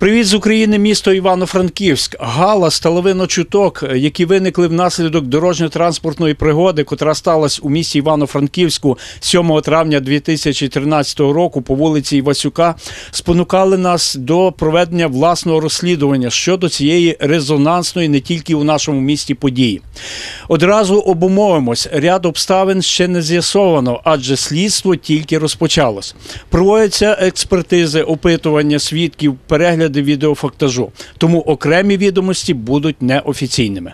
Привіт з України, місто Івано-Франківськ. Гала сталовино чуток, які виникли внаслідок дорожньо-транспортної пригоди, котра сталася у місті Івано-Франківську 7 травня 2013 року по вулиці Івасюка, спонукали нас до проведення власного розслідування щодо цієї резонансної не тільки у нашому місті події. Одразу обумовимось, ряд обставин ще не з'ясовано, адже слідство тільки розпочалось. Проводяться експертизи, опитування свідків, перегляди відеофактажу, тому окремі відомості будуть неофіційними.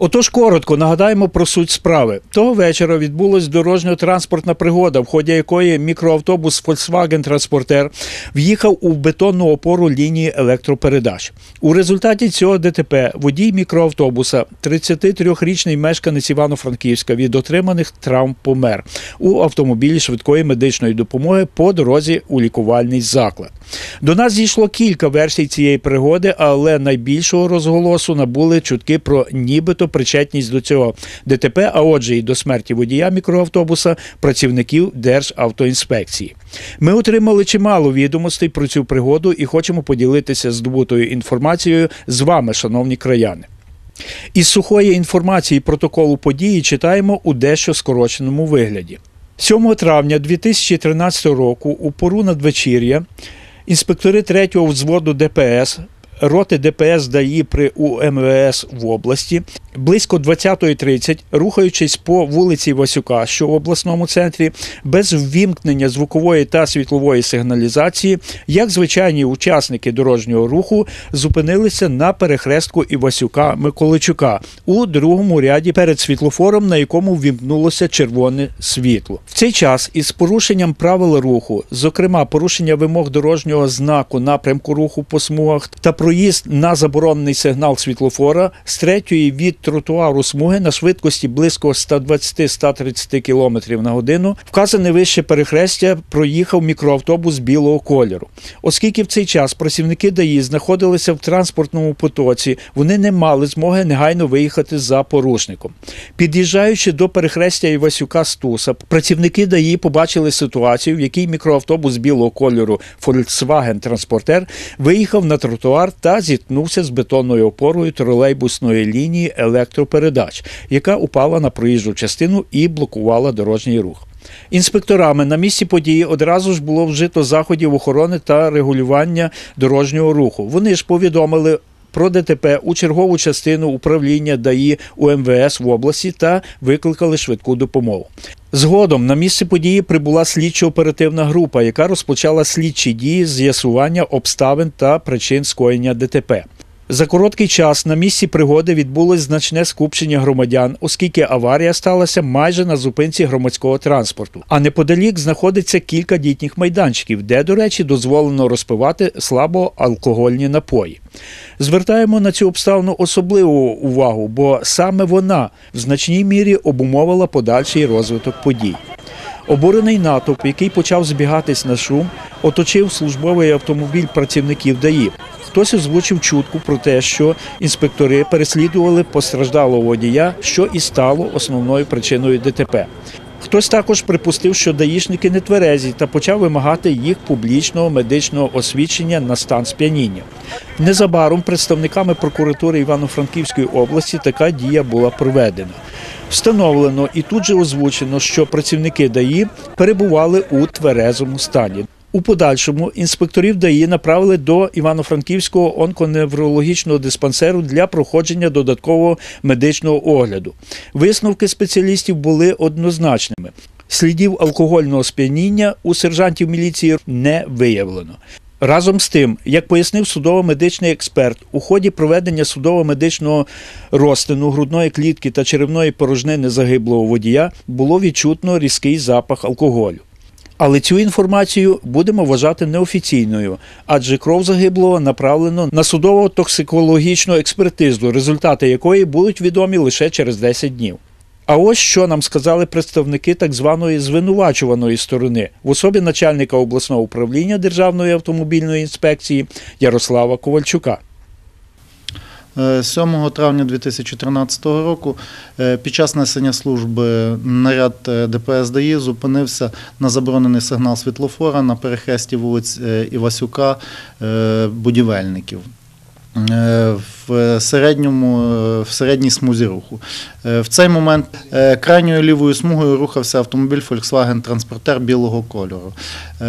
Отож, коротко нагадаємо про суть справи. Того вечора відбулась дорожньо-транспортна пригода, в ході якої мікроавтобус Volkswagen Транспортер в'їхав у бетонну опору лінії електропередач. У результаті цього ДТП водій мікроавтобуса, 33-річний мешканець Івано-Франківська, від отриманих травм помер у автомобілі швидкої медичної допомоги по дорозі у лікувальний заклад. До нас зійшло кілька версій цієї пригоди, але найбільшого розголосу набули чутки про нібито причетність до цього ДТП, а отже, і до смерті водія мікроавтобуса працівників Державтоінспекції. Ми отримали чимало відомостей про цю пригоду і хочемо поділитися здобутою інформацією з вами, шановні краяни. Із сухої інформації протоколу події читаємо у дещо скороченому вигляді. 7 травня 2013 року у пору надвечір'я інспектори 3-го взводу ДПС роти ДПС ДАІ при УМВС в області близько 20.30, рухаючись по вулиці Васюка, що в обласному центрі, без ввімкнення звукової та світлової сигналізації, як звичайні учасники дорожнього руху, зупинилися на перехрестку Івасюка Миколичука у другому ряді перед світлофором, на якому ввімкнулося червоне світло. В цей час із порушенням правил руху, зокрема порушення вимог дорожнього знаку напрямку руху по смугах та проїзд на заборонений сигнал світлофора з третьої від тротуару смуги на швидкості близько 120-130 км на годину, вказане вище перехрестя проїхав мікроавтобус білого кольору. Оскільки в цей час працівники ДАІ знаходилися в транспортному потоці, вони не мали змоги негайно виїхати за порушником. Під'їжджаючи до перехрестя Івасюка Стуса, працівники ДАІ побачили ситуацію, в якій мікроавтобус білого кольору Volkswagen Транспортер виїхав на тротуар та зіткнувся з бетонною опорою тролейбусної лінії електропередач, яка упала на проїжджу частину і блокувала дорожній рух. Інспекторами на місці події одразу ж було вжито заходів охорони та регулювання дорожнього руху. Вони ж повідомили. Про ДТП у чергову частину управління ДАІ УМВС в області та викликали швидку допомогу. Згодом на місце події прибула слідчо-оперативна група, яка розпочала слідчі дії з з'ясування обставин та причин скоєння ДТП. За короткий час на місці пригоди відбулось значне скупчення громадян, оскільки аварія сталася майже на зупинці громадського транспорту. А неподалік знаходиться кілька дітніх майданчиків, де, до речі, дозволено розпивати слабоалкогольні напої. Звертаємо на цю обставину особливу увагу, бо саме вона в значній мірі обумовила подальший розвиток подій. Обурений натовп, який почав збігатись на шум, оточив службовий автомобіль працівників ДАІ. Хтось озвучив чутку про те, що інспектори переслідували постраждалого водія, що і стало основною причиною ДТП. Хтось також припустив, що даїшники не тверезі та почав вимагати їх публічного медичного освідчення на стан сп'яніння. Незабаром представниками прокуратури Івано-Франківської області така дія була проведена. Встановлено і тут же озвучено, що працівники ДАІ перебували у тверезому стані. У подальшому інспекторів ДАІ направили до Івано-Франківського онконеврологічного диспансеру для проходження додаткового медичного огляду. Висновки спеціалістів були однозначними. Слідів алкогольного сп'яніння у сержантів міліції не виявлено. Разом з тим, як пояснив судово-медичний експерт, у ході проведення судово-медичного розтину грудної клітки та черевної порожнини загиблого водія було відчутно різкий запах алкоголю. Але цю інформацію будемо вважати неофіційною, адже кров загиблого направлено на судово-токсикологічну експертизу, результати якої будуть відомі лише через 10 днів. А ось що нам сказали представники так званої звинувачуваної сторони в особі начальника обласного управління Державної автомобільної інспекції Ярослава Ковальчука. Е, 7 травня 2013 року е, під час несення служби наряд е, ДПС ДАІ зупинився на заборонений сигнал світлофора на перехресті вулиць е, Івасюка е, будівельників. Е, В середньому е, в середній смузі руху. Е, В цей момент е, крайньою лівою смугою рухався автомобіль Volkswagen Транспортер білого кольору. Е,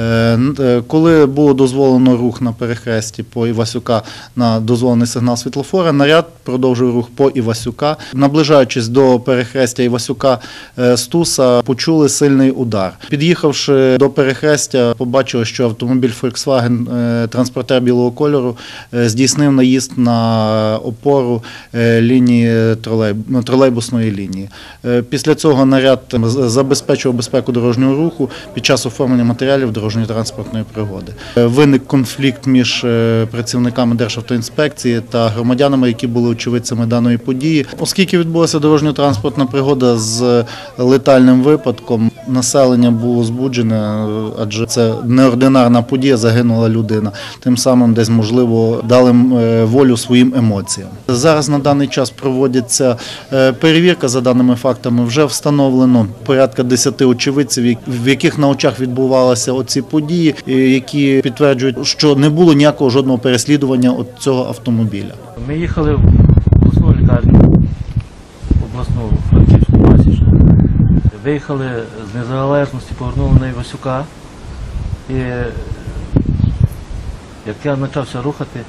е, Коли було дозволено рух на перехресті по Івасюка на дозволений сигнал світлофора, наряд продовжує рух по Івасюка. Наближаючись до перехрестя Івасюка е, Стуса, почули сильний удар. Під'їхавши до перехрестя, побачили, що автомобіль Volkswagen е, Транспортер білого кольору е, здійснив наїзд на опору е, лінії тролей... ну, тролейбусної лінії. Е, Після цього наряд забезпечував безпеку дорожнього руху під час оформлення матеріалів дорожньо-транспортної пригоди. Е, Виник конфлікт між е, працівниками Державтоінспекції та громадянами, які були очевидцями даної події. Оскільки відбулася дорожньо-транспортна пригода з летальним випадком, населення було збуджене, адже це неординарна подія, загинула людина. Тим самим десь можливо дали е, волю своїм емоціям. Зараз на даний час проводиться е, перевірка за даними фактами. Вже встановлено порядка 10 очевидців, в яких на очах відбувалися оці події, е, які підтверджують, що не було ніякого жодного переслідування от цього автомобіля. Ми їхали в обласну Виїхали з незалежності, повернули на Івасюка. І як я почався рухати,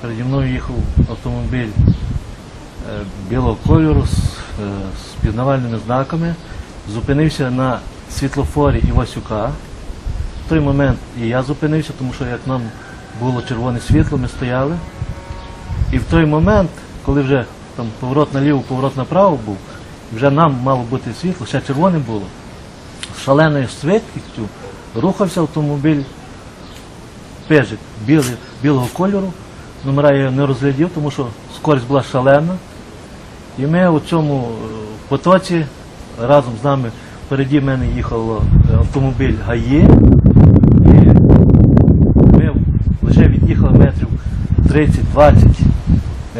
переді мною їхав автомобіль е, білого кольору з, е, з пізнавальними знаками. Зупинився на світлофорі Івасюка. В той момент і я зупинився, тому що як нам було червоне світло, ми стояли. І в той момент, коли вже там поворот наліво, поворот направо був, вже нам мало бути світло, ще червоне було. З шаленою швидкістю рухався автомобіль пежик білого кольору. Номера я не розглядів, тому що скорість була шалена. І ми у цьому е, потоці разом з нами впереді мене їхав е, автомобіль ГАІ. І ми лише від'їхали метрів 30-20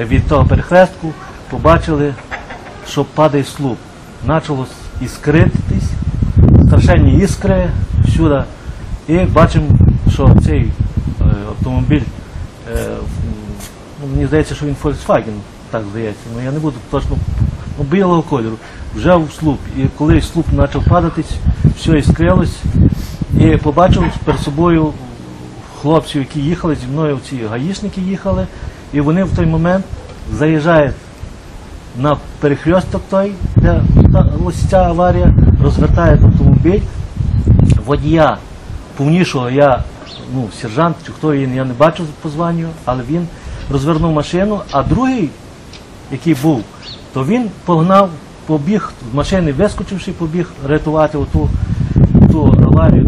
від того перехрестку, побачили, що падає слуп. Почало іскритись, страшенні іскри всюди. І бачимо, що цей е, автомобіль, е, ну, мені здається, що він Volkswagen, так здається, ну я не буду точно ну, білого кольору, вже в слуп. І коли слуп почав падатись, все іскрилось, і побачив перед собою хлопців, які їхали зі мною, ці гаїшники їхали, і вони в той момент заїжджають на перехресток той, де ось ця аварія, розвертають автомобіль, водія повнішого я, ну, сержант чи хто він, я не бачив по званню, але він розвернув машину, а другий, який був, то він погнав, побіг з машини, вискочивши, побіг рятувати оту, ту аварію.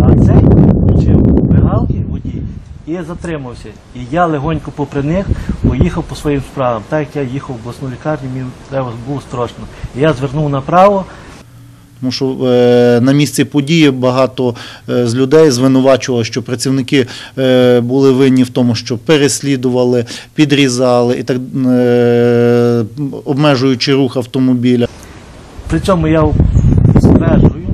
А цей включив мигалки і затримався. І я легонько попри них поїхав по своїм справам. Так як я їхав в обласну лікарню, мені треба було страшно. І я звернув направо, Тому що е, на місці події багато е, з людей звинувачувало, що працівники е, були винні в тому, що переслідували, підрізали і так обмежуючи рух автомобіля. При цьому я стверджую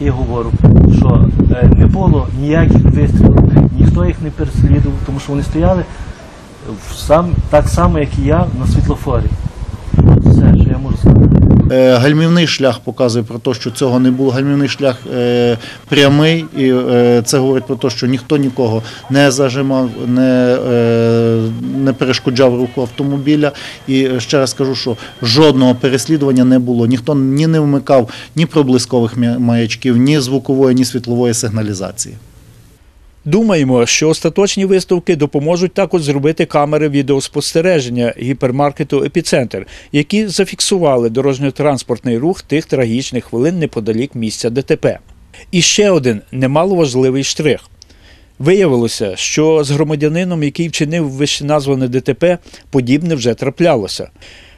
і говорю, що не було ніяких вистрілів, ніхто їх не переслідував, тому що вони стояли сам, так само, як і я на світлофорі. Все, що я можу сказати. Е, Гальмівний шлях показує про те, що цього не було. Гальмівний шлях е, прямий, і е, це говорить про те, що ніхто нікого не зажимав, не, е, не перешкоджав руху автомобіля. І ще раз кажу, що жодного переслідування не було. Ніхто ні не вмикав ні проблискових маячків, ні звукової, ні світлової сигналізації. Думаємо, що остаточні виставки допоможуть також зробити камери відеоспостереження гіпермаркету Епіцентр, які зафіксували дорожньо-транспортний рух тих трагічних хвилин неподалік місця ДТП. І ще один немаловажливий штрих. Виявилося, що з громадянином, який вчинив вищеназване ДТП, подібне вже траплялося.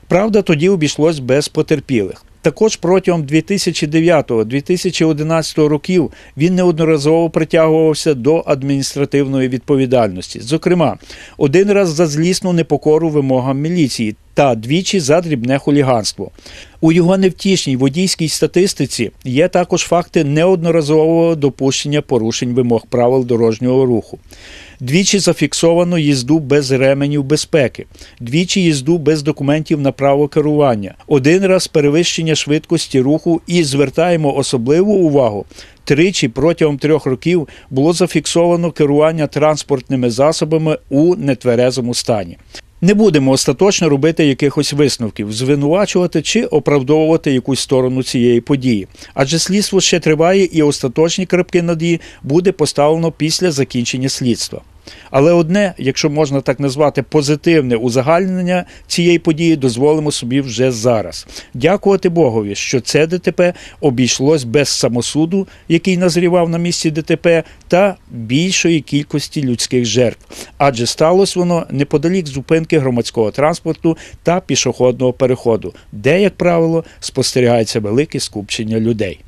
Правда, тоді обійшлось без потерпілих. Також протягом 2009-2011 років він неодноразово притягувався до адміністративної відповідальності. Зокрема, один раз за злісну непокору вимогам міліції та двічі за дрібне хуліганство. У його невтішній водійській статистиці є також факти неодноразового допущення порушень вимог правил дорожнього руху. Двічі зафіксовано їзду без ременів безпеки, двічі їзду без документів на право керування, один раз перевищення швидкості руху і звертаємо особливу увагу. Тричі протягом трьох років було зафіксовано керування транспортними засобами у нетверезому стані. Не будемо остаточно робити якихось висновків, звинувачувати чи оправдовувати якусь сторону цієї події. Адже слідство ще триває і остаточні крапки надії буде поставлено після закінчення слідства. Але одне, якщо можна так назвати, позитивне узагальнення цієї події дозволимо собі вже зараз. Дякувати Богові, що це ДТП обійшлось без самосуду, який назрівав на місці ДТП, та більшої кількості людських жертв. Адже сталося воно неподалік зупинки громадського транспорту та пішохідного переходу, де, як правило, спостерігається велике скупчення людей.